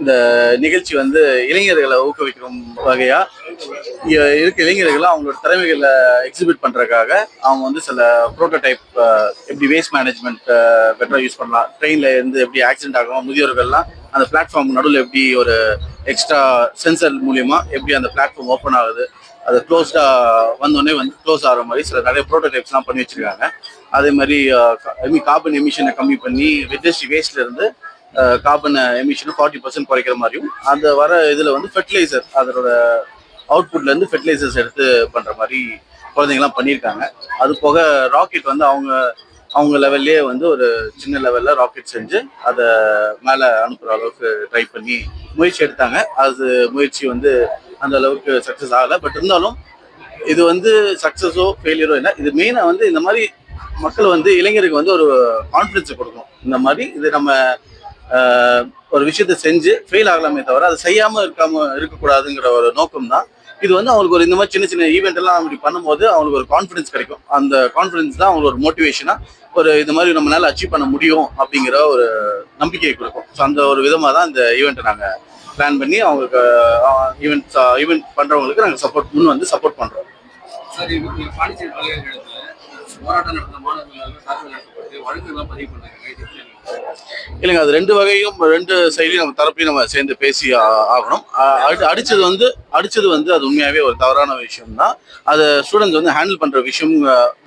இந்த நிகழ்ச்சி வந்து இளைஞர்களை ஊக்குவிக்கும் வகையா இருக்க இளைஞர்களை அவங்களோட திறமைகளை எக்ஸிபிட் பண்றதுக்காக அவங்க வந்து சில ப்ரோட்டோடைப் எப்படி வேஸ்ட் மேனேஜ்மெண்ட் பெட்டரா யூஸ் பண்ணலாம். ட்ரெயின்ல இருந்து எப்படி ஆக்சிடென்ட் ஆகும் முதியோர்கள்லாம் அந்த பிளாட்ஃபார்ம் நடுவில் எப்படி ஒரு எக்ஸ்ட்ரா சென்சர் மூலியமா எப்படி அந்த பிளாட்ஃபார்ம் ஓப்பன் ஆகுது அது க்ளோஸ்டா வந்தோடனே வந்து க்ளோஸ் ஆகிற மாதிரி சில நிறைய ப்ரோட்டோடைப்ஸ்லாம் பண்ணி வச்சிருக்காங்க. அதே மாதிரி கார்பன் எமிஷனை கம்மி பண்ணி இண்டஸ்ட்ரி வேஸ்ட்ல இருந்து கார்பன் எமிஷனை ஃபார்ட்டி பர்சன்ட் குறைக்கிற மாதிரியும் அந்த வர இதில் வந்து ஃபெர்டிலைசர் அதனோட அவுட்புட்லேருந்து ஃபெர்டிலைசர்ஸ் எடுத்து பண்ணுற மாதிரி குழந்தைங்களாம் பண்ணியிருக்காங்க. அது போக ராக்கெட் வந்து அவங்க அவங்க லெவல்லே வந்து ஒரு சின்ன லெவலில் ராக்கெட் செஞ்சு அதை மேலே அனுப்புகிற அளவுக்கு ட்ரை பண்ணி முயற்சி எடுத்தாங்க. அது முயற்சி வந்து அந்த அளவுக்கு சக்ஸஸ் ஆகலை. பட் இருந்தாலும் இது வந்து சக்ஸஸோ ஃபெயிலியரோ இல்லை இது மெயினாக வந்து இந்த மாதிரி மக்கள் வந்து இளைஞருக்கு வந்து ஒரு கான்ஃபிடென்ஸை கொடுக்கும். இந்த மாதிரி இது நம்ம ஒரு விஷயத்த செஞ்சு ஃபெயில் ஆகலாமே தவிர அதை செய்யாம இருக்காம இருக்கக்கூடாதுங்கிற ஒரு நோக்கம் தான் இது வந்து அவங்களுக்கு ஒரு இந்த மாதிரி சின்ன சின்ன ஈவெண்ட் எல்லாம் அப்படி பண்ணும்போது அவங்களுக்கு ஒரு கான்ஃபிடன்ஸ் கிடைக்கும். அந்த கான்ஃபிடன்ஸ் தான் அவங்களுக்கு ஒரு மோட்டிவேஷனா ஒரு இது மாதிரி நம்மளால அச்சீவ் பண்ண முடியும் அப்படிங்கிற ஒரு நம்பிக்கையை கொடுக்கும். ஸோ அந்த ஒரு விதமாக தான் இந்த ஈவெண்ட்டை நாங்கள் பிளான் பண்ணி அவங்களுக்கு ஈவெண்ட் ஈவெண்ட் பண்ணுறவங்களுக்கு நாங்கள் சப்போர்ட் முன் வந்து சப்போர்ட் பண்ணுறோம் சார் பாண்டிச்சேரி போராட்டம் நடந்த மாணவர்கள் நடத்தப்பட்டு பதிவு பண்ணாங்க. இல்லைங்க அது ரெண்டு வகையும் ரெண்டு சைட்லையும் நம்ம தரப்பையும் நம்ம சேர்ந்து பேசி ஆகணும். அடித்தது அடிச்சது வந்து அடிச்சது வந்து அது உண்மையாவே ஒரு தவறான விஷயம் தான் அதை ஸ்டூடெண்ட்ஸ் வந்து ஹேண்டில் பண்ற விஷயம்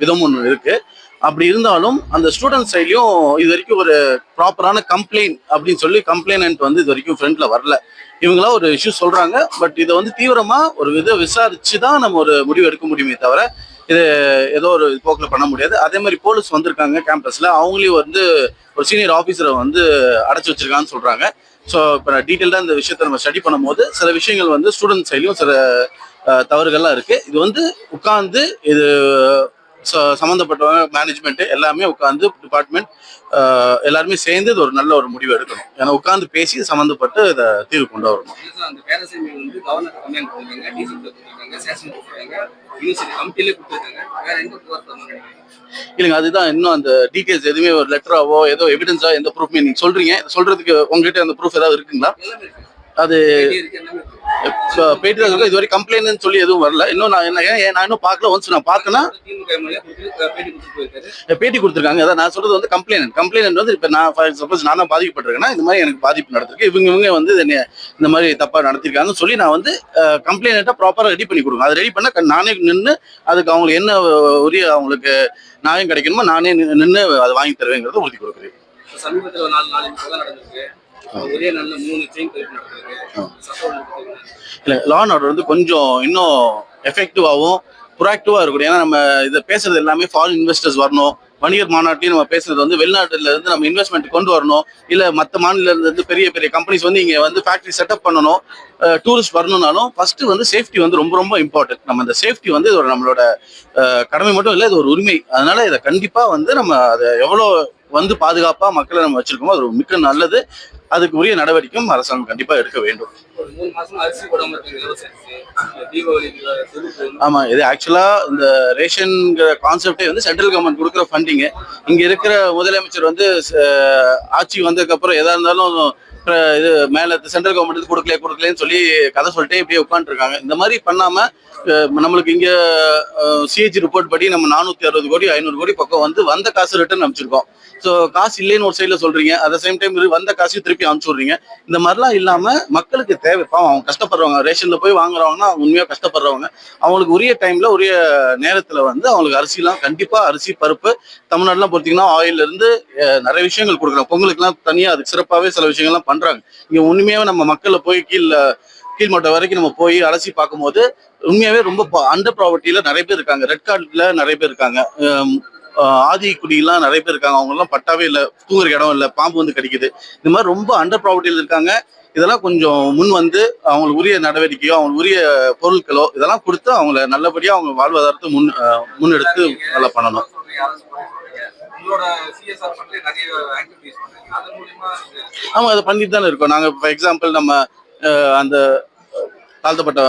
விதம் ஒன்று இருக்கு. அப்படி இருந்தாலும் அந்த ஸ்டூடெண்ட் சைட்லையும் இது வரைக்கும் ஒரு ப்ராப்பரான கம்ப்ளைண்ட் அப்படின்னு சொல்லி கம்ப்ளைனண்ட் வந்து இது வரைக்கும் ஃப்ரண்ட்ல வரல. இவங்களா ஒரு இஷ்யூ சொல்றாங்க பட் இதை வந்து தீவிரமா ஒரு வித விசாரிச்சு தான் நம்ம ஒரு முடிவு எடுக்க முடியுமே தவிர இது ஏதோ ஒரு போக்கில் பண்ண முடியாது. அதே மாதிரி போலீஸ் வந்திருக்காங்க கேம்பஸில் அவங்களையும் வந்து ஒரு சீனியர் ஆஃபீஸரை வந்து அடைச்சி வச்சிருக்கான்னு சொல்கிறாங்க ஸோ இப்போ டீட்டெயில்டாக இந்த விஷயத்தை நம்ம ஸ்டடி பண்ணும்போது சில விஷயங்கள் வந்து ஸ்டூடெண்ட் சைட்லையும் சில தவறுகள்லாம் இருக்குது இது வந்து உட்காந்து இது சம்மந்தப்பட்டவங்க மேனேஜ்மெண்ட் எல்லாமே உட்கார்ந்து டிபார்ட்மெண்ட் எல்லாருமே சேர்ந்து இது ஒரு நல்ல ஒரு முடிவு எடுக்கணும். ஏன்னா உட்கார்ந்து பேசி சம்மந்தப்பட்டு இதை தீர்வு கொண்டு வரணும். இல்லைங்க அதுதான் இன்னும் அந்த டீட்டெயில்ஸ் எதுவுமே ஒரு லெட்டராவோ ஏதோ எவிடன்ஸா எந்த ப்ரூஃப்மே நீங்க சொல்றீங்க. சொல்றதுக்கு உங்ககிட்ட அந்த ப்ரூஃப் ஏதாவது இருக்குங்களா? அது இருக்கு பேட்டி தான் இதுவரை கம்ப்ளைண்ட் சொல்லி எதுவும் வரல. இன்னும் நான் என்ன நான் இன்னும் பார்க்கல. ஒன்ஸ் நான் பார்த்தேன்னா பேட்டி கொடுத்துருக்காங்க. அதான் நான் சொல்றது வந்து கம்ப்ளைண்ட் கம்ப்ளைண்ட் வந்து இப்போ நான் ஃபார் சப்போஸ் நான் பாதிக்கப்பட்டிருக்கேன்னா இந்த மாதிரி எனக்கு பாதிப்பு நடந்திருக்கு. இவங்க இவங்க வந்து என்னை இந்த மாதிரி தப்பா நடத்திருக்காங்கன்னு சொல்லி நான் வந்து கம்ப்ளைண்ட்டை ப்ராப்பராக ரெடி பண்ணி கொடுங்க அதை ரெடி பண்ண க- நானே நின்று அதுக்கு அவங்களுக்கு என்ன உரிய அவங்களுக்கு நியாயம் கிடைக்கணுமோ நானே நின்று அதை வாங்கி தருவேங்கிறத உறுதி கொடுக்குறேன். சமீபத்துல நாலு நாலு நடந்திருக்கு. ஒரே நல்ல மூணு செயின் இல்லை லா அண்ட் ஆர்டர் வந்து கொஞ்சம் இன்னும் எஃபெக்டிவாகவும் ப்ரொஆக்டிவாக இருக்கணும். ஏன்னா நம்ம இதை பேசுறது எல்லாமே ஃபாரின் இன்வெஸ்டர்ஸ் வரணும். வணிகர் மாநாட்டிலையும் நம்ம பேசுறது வந்து வெளிநாட்டுல இருந்து நம்ம இன்வெஸ்ட்மெண்ட் கொண்டு வரணும். இல்ல மற்ற மாநிலத்துல இருந்து பெரிய பெரிய கம்பெனிஸ் வந்து இங்க வந்து ஃபேக்டரி செட்டப் பண்ணணும். டூரிஸ்ட் வரணும்னாலும் ஃபர்ஸ்ட் வந்து சேஃப்டி வந்து ரொம்ப ரொம்ப இம்பார்ட்டன்ட் நம்ம இந்த சேஃப்டி வந்து இது ஒரு நம்மளோட கடமை மட்டும் இல்லை இது ஒரு உரிமை. அதனால இதை கண்டிப்பா வந்து நம்ம அதை எவ்வளோ வந்து பாதுகாப்பா மக்களை நம்ம வச்சிருக்கோமோ அது மிக்க நல்லது. அதுக்கு உரிய நடவடிக்கையும் அரசாங்கம் கண்டிப்பா எடுக்க வேண்டும். ஆமா இது ஆக்சுவலா இந்த ரேஷன்ங்கிற கான்செப்டே வந்து சென்ட்ரல் கவர்மெண்ட் கொடுக்குற ஃபண்டிங் இங்க இருக்கிற முதலமைச்சர் வந்து ஆட்சி வந்ததுக்கு அப்புறம் எதா இருந்தாலும் இது மேல சென்ட்ரல் கவர்மெண்ட் கொடுக்கல கொடுக்கலன்னு சொல்லி கதை சொல்லிட்டே இப்படியே உட்காந்துருக்காங்க இந்த மாதிரி பண்ணாம நம்மளுக்கு இங்க சிஹெச் ரிப்போர்ட் படி நம்ம நானூத்தி அறுபது கோடி ஐநூறு கோடி பக்கம் வந்து வந்த காசு ரிட்டர்ன் அனுப்பிச்சிருக்கோம். ஸோ காசு இல்லைன்னு ஒரு சைடில் சொல்றீங்க. அட் சேம் டைம் வந்த காசையும் திருப்பி அனுப்பிச்சுடுறீங்க. இந்த மாதிரிலாம் இல்லாம மக்களுக்கு தேவை. அவங்க கஷ்டப்படுறவங்க ரேஷன்ல போய் வாங்குறவங்கன்னா அவங்க உண்மையாக கஷ்டப்படுறவங்க. அவங்களுக்கு உரிய டைம்ல உரிய நேரத்துல வந்து அவங்களுக்கு அரிசிலாம் கண்டிப்பா அரிசி பருப்பு தமிழ்நாடுலாம் பொறுத்தீங்கன்னா ஆயில்ல இருந்து நிறைய விஷயங்கள் கொடுக்குறாங்க. பொங்கலுக்குலாம் தனியாக அதுக்கு சிறப்பாகவே சில விஷயங்கள்லாம் பண்றாங்க. இங்க உண்மையாவே நம்ம மக்களை போய் கீழே மட்டம் வரைக்கும் நம்ம போய் அலசி பார்க்கும்போது உண்மையாவே ரொம்ப அண்டர் ப்ராவர்ட்டியில நிறைய பேர் இருக்காங்க. ரெட் கார்ட்ல நிறைய பேர் இருக்காங்க. ஆதி குடியெல்லாம் நிறைய பேர் இருக்காங்க. அவங்க எல்லாம் பட்டாவே இல்லை தூங்குற இடம் இல்லை பாம்பு வந்து கடிக்குது. இந்த மாதிரி ரொம்ப அண்டர் ப்ராவர்ட்டியில் இருக்காங்க. இதெல்லாம் கொஞ்சம் முன் வந்து அவங்களுக்கு உரிய நடவடிக்கையோ அவங்களுக்கு உரிய பொருட்களோ இதெல்லாம் கொடுத்து அவங்கள நல்லபடியா அவங்க வாழ்வாதாரத்தை முன் முன்னெடுத்து நல்லா பண்ணணும். சொல்றீங்க, அதை பண்ணிட்டு தானே இருக்கோம். நாங்க ஃபார் எக்ஸாம்பிள் நம்ம அந்த தாழ்த்தப்பட்ட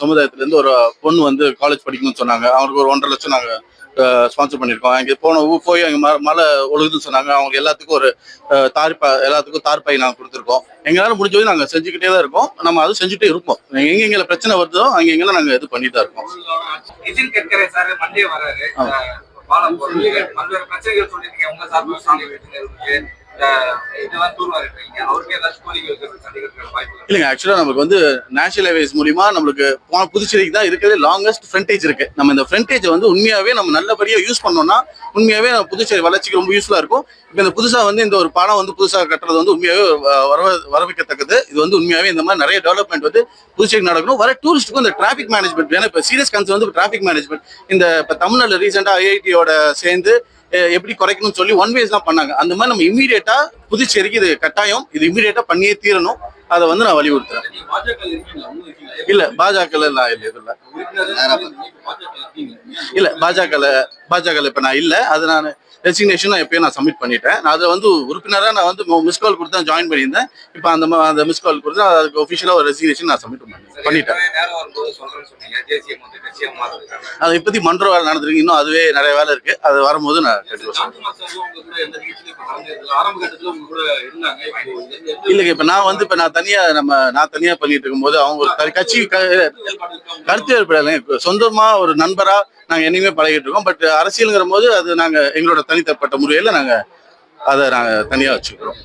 சமுதாயத்துல இருந்து ஒரு பொண்ணு வந்து காலேஜ் படிக்கணும்னு சொன்னாங்க. அவங்களுக்கு ஒரு ஒன்றரை லட்சம் நாங்க ஸ்பான்சர் பண்ணியிருக்கோம். அங்கே போன ஊ- போய் அங்கே ம மழை ஒழுகுதுன்னு சொன்னாங்க. அவங்க எல்லாத்துக்கும் ஒரு தார்ப்பா எல்லாத்துக்கும் தார்ப்பை நாங்கள் கொடுத்துருக்கோம். எங்களால் முடிஞ்சது நாங்கள் செஞ்சுக்கிட்டே தான் இருக்கோம். நம்ம அது செஞ்சுட்டே இருப்போம். எங்கெங்கே பிரச்சனை வருதோ அங்கே எங்கெல்லாம் நாங்கள் இது பண்ணிட்டு தான் இருக்கோம் பல்வேறு பிரச்சனைகள் சொல்லிருக்கீங்க உங்க சார்பில் சாலை வீட்டுல இருக்கு. இல்லைங்க ஆக்சுவலாக நமக்கு வந்து நேஷனல் ஹைவேஸ் மூலிமா நம்மளுக்கு புதுச்சேரிக்கு தான் இருக்கிறது லாங்கஸ்ட் ஃப்ரண்டேஜ் இருக்கு. நம்ம இந்த ஃப்ரண்டேஜை வந்து உண்மையாகவே நம்ம நல்லபடியாக யூஸ் பண்ணோம்னா உண்மையாகவே நம்ம புதுச்சேரி வளர்ச்சிக்கு ரொம்ப யூஸ்ஃபுல்லாக இருக்கும். இப்போ இந்த புதுசாக வந்து இந்த ஒரு பாலம் வந்து புதுசாக கட்டுறது வந்து உண்மையாகவே வ- வரவ வரவேற்கத்தக்கது. இது வந்து உண்மையாகவே இந்த மாதிரி நிறைய டெவலப்மெண்ட் வந்து புதுச்சேரி நடக்கணும். வர டூரிஸ்ட்டுக்கும் இந்த டிராஃபிக் மேனேஜ்மெண்ட் ஏன்னா இப்போ சீரியஸ் கன்சர்ன் வந்து டிராஃபிக் மேனேஜ்மெண்ட் இந்த இப்போ தமிழ்நாட்டில் ரீசெண்டாக ஐஐடியோட சேர்ந்து எப்படி குறைக்கணும்னு சொல்லி ஒன் வேஸ் தான் பண்ணாங்க. அந்த மாதிரி நம்ம இமீடியட்டா புதுச்சேரிக்கு இது கட்டாயம். இது இமீடியட்டா பண்ணியே தீரணும். அதை வந்து நான் வலியுறுத்துறேன். இல்ல பாஜக நான் இல்ல. இதுல இல்ல பாஜக பாஜக இப்ப நான் இல்ல. அது நான் ரெசிக்னேஷன் நான் எப்பயும் நான் சப்மிட் பண்ணிட்டேன். நான் அதை வந்து உறுப்பினரா நான் வந்து மிஸ் கால் கொடுத்து தான் ஜாயின் பண்ணியிருந்தேன். இப்போ அந்த அந்த மிஸ் கால் கொடுத்து அதுக்கு ஒஃபிஷியலா ஒரு ரெசிக்னேஷன் நான் சப்மிட் பண்ணி பண்ணிட்டேன். அது இப்போதைக்கு மன்ற வேலை நடந்திருக்கு. இன்னும் அதுவே நிறைய வேலை இருக்கு. அது வரும்போது நான் கண்டிப்பா சொல்றேன். காந்தி மாசம் உங்க கூட எந்த நிகழ்ச்சியிலும் இப்ப கலந்துருக்கல ஆரம்ப கட்டத்துல உங்க கூட இருந்தாங்க. இப்போ எந்த- எந்த இல்லைங்க இப்ப நான் வந்து இப்ப நான் தனியா நம்ம நான் தனியா பண்ணிட்டு இருக்கும்போது அவங்க ஒரு கட்சி? கருத்து ஏற்படலைங்க சொந்தமா ஒரு நண்பரா நாங்கள் என்னைக்குமே பழகிட்டு இருக்கோம். பட் அரசியலுங்கிற போது அது நாங்கள் எங்களோட தனித்தப்பட்ட முறையில் நாங்கள் அதை நாங்கள் தனியாக வச்சுக்கிறோம்.